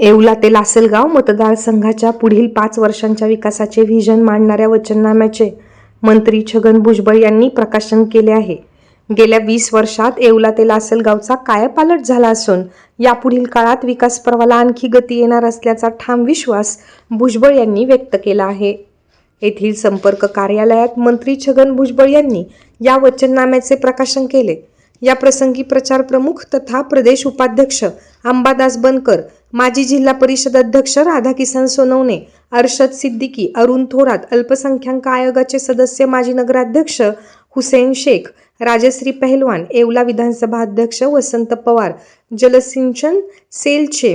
येवला ते लासलगाव मतदारसंघाच्या पुढील पाच वर्षांच्या विकासाचे व्हिजन मांडणाऱ्या वचननाम्याचे मंत्री छगन भुजबळ यांनी प्रकाशन केले आहे. गेल्या वीस वर्षात येवला ते लासलगावचा कायापालट झाला असून यापुढील काळात विकास पर्वाला आणखी गती येणार असल्याचा ठाम विश्वास भुजबळ यांनी व्यक्त केला आहे. येथील संपर्क कार्यालयात मंत्री छगन भुजबळ यांनी या वचननाम्याचे प्रकाशन केले. या प्रसंगी प्रचार प्रमुख तथा प्रदेश उपाध्यक्ष अंबादास बनकर माजी जिल्हा परिषद अध्यक्ष राधाकिसन सोनवणे अर्शद सिद्दीकी अरुण थोरात अल्पसंख्याक आयोगाचे सदस्य माजी नगराध्यक्ष हुसेन शेख राजश्री पहलवान येवला विधानसभा अध्यक्ष वसंत पवार जलसिंचन सेलचे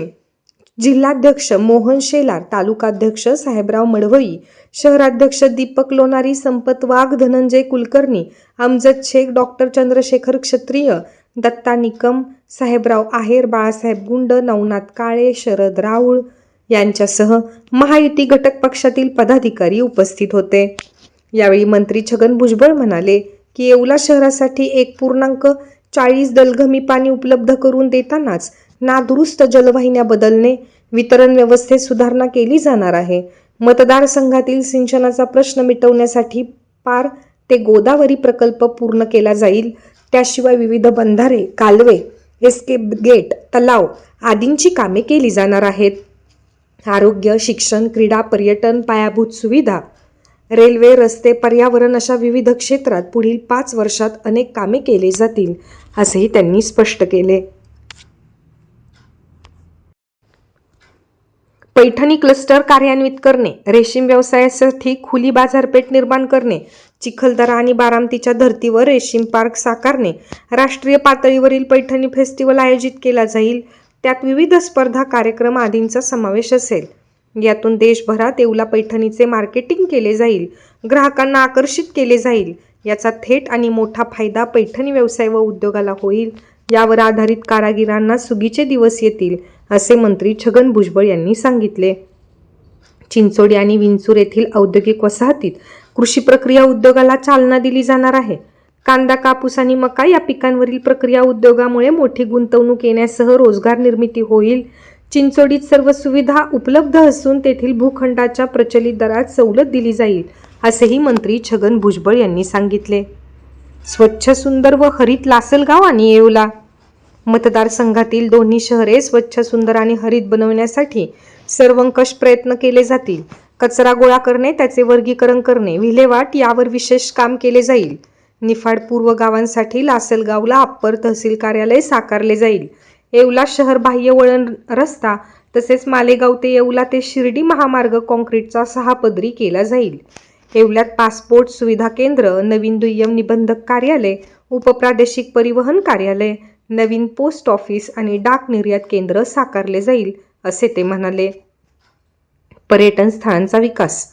जिल्हाध्यक्ष मोहन शेलार तालुकाध्यक्ष साहेबराव मडवई शहराध्यक्ष दीपक लोणारी संपत वाघ धनंजय कुलकर्णी अमजद शेख डॉक्टर चंद्रशेखर क्षत्रिय दत्ता निकम साहेबराव आहेर बाळासाहेब गुंड नवनाथ काळे शरद राऊळ यांच्यासह महायुती घटक पक्षातील पदाधिकारी उपस्थित होते. यावेळी मंत्री छगन भुजबळ म्हणाले की येवला शहरासाठी एक पूर्णांक चाळीस दलघमी पाणी उपलब्ध करून देतानाच नादुरुस्त जलवाहिन्या बदलणे वितरण व्यवस्थेत सुधारणा केली जाणार आहे. मतदारसंघातील सिंचनाचा प्रश्न मिटवण्यासाठी पार ते गोदावरी प्रकल्प पूर्ण केला जाईल. त्याशिवाय विविध बंधारे कालवे एस्केप गेट तलाव आदींची कामे केली जाणार आहेत. आरोग्य शिक्षण क्रीडा पर्यटन पायाभूत सुविधा रेल्वे रस्ते पर्यावरण अशा विविध क्षेत्रात पुढील पाच वर्षात अनेक कामे केली जातील असेही त्यांनी स्पष्ट केले. पैठणी क्लस्टर कार्यान्वित करणे रेशीम व्यवसायासाठी खुली बाजारपेठ निर्माण करणे चिखलदरा आणि बारामतीच्या धर्तीवर रेशीम पार्क साकारणे राष्ट्रीय पातळीवरील पैठणी फेस्टिवल आयोजित केला जाईल. त्यात विविध स्पर्धा कार्यक्रम आदींचा समावेश असेल. यातून देशभरात येवला पैठणीचे मार्केटिंग केले जाईल ग्राहकांना आकर्षित केले जाईल. याचा थेट आणि मोठा फायदा पैठणी व्यवसाय व उद्योगाला होईल. यावर आधारित कारागिरांना सुगीचे दिवस येतील. असे मंत्री छगन भुजबळ यांनी सांगितले. चिंचोडी आणि विंचूर येथील औद्योगिक वसाहतीत कृषी प्रक्रिया उद्योगाला चालना दिली जाणार आहे. कांदा कापूस आणि मका या पिकांवरील प्रक्रिया उद्योगामुळे मोठी गुंतवणूक येण्यासह रोजगार निर्मिती होईल. चिंचोडीत सर्व सुविधा उपलब्ध असून तेथील भूखंडाच्या प्रचलित दरात सवलत दिली जाईल असेही मंत्री छगन भुजबळ यांनी सांगितले. स्वच्छ सुंदर व हरित लासलगाव आणि येवला मतदारसंघातील दोन्ही शहरे स्वच्छ सुंदर आणि हरित बनवण्यासाठी सर्वंकष प्रयत्न केले जातील. कचरा गोळा करणे त्याचे वर्गीकरण करणे विल्हेवाट यावर विशेष काम केले जाईल. निफाड पूर्व गावांसाठी लासलगावला अप्पर तहसील कार्यालय साकारले जाईल. येवला शहर बाह्य वळण रस्ता तसेच मालेगाव ते येवला ते शिर्डी महामार्ग कॉन्क्रीटचा सहा पदरी केला जाईल. येवल्यात पासपोर्ट सुविधा केंद्र नवीन दुय्यम निबंधक कार्यालय उपप्रादेशिक परिवहन कार्यालय नवीन पोस्ट ऑफिस आणि डाक निर्यात केंद्र साकारले जाईल असे ते म्हणाले. पर्यटन स्थळांचा विकास.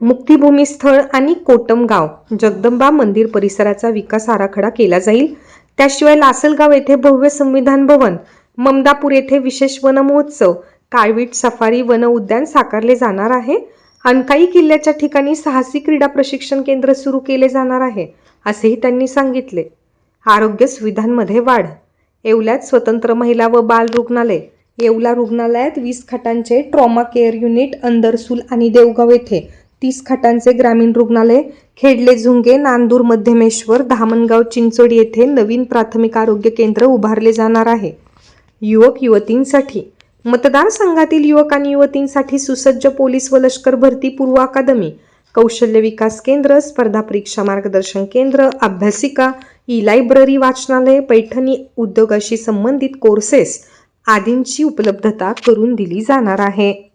मुक्तिभूमी स्थळ आणि कोटम गाव जगदंबा मंदिर परिसराचा विकास आराखडा केला जाईल. त्याशिवाय लासलगाव येथे भव्य संविधान भवन ममदापूर येथे विशेष वन महोत्सव काळवीट सफारी वन उद्यान साकारले जाणार आहे. अनकाई किल्ल्याच्या ठिकाणी साहसी क्रीडा प्रशिक्षण केंद्र सुरू केले जाणार आहे असेही त्यांनी सांगितले. आरोग्य सुविधांमध्ये वाढ येवल्यात स्वतंत्र महिला व बाल रुग्णालय. येवला रुग्णालयात वीस खाटांचे ट्रॉमा केअर युनिट अंदरसूल आणि देवगाव येथे तीस खाटांचे ग्रामीण रुग्णालय खेडले झुंगे नांदूर मध्यमेश्वर धामणगाव चिंचोड येथे नवीन प्राथमिक आरोग्य केंद्र उभारले जाणार आहे. युवक युवतींसाठी. मतदारसंघातील युवक आणि युवतींसाठी सुसज्ज पोलीस व लष्कर भरती पूर्व अकादमी कौशल्य विकास केंद्र स्पर्धा परीक्षा मार्गदर्शन केंद्र अभ्यासिका ई लायब्ररी वाचनालय पैठणी उद्योगाशी संबंधित कोर्सेस आदींची उपलब्धता करून दिली जाणार आहे.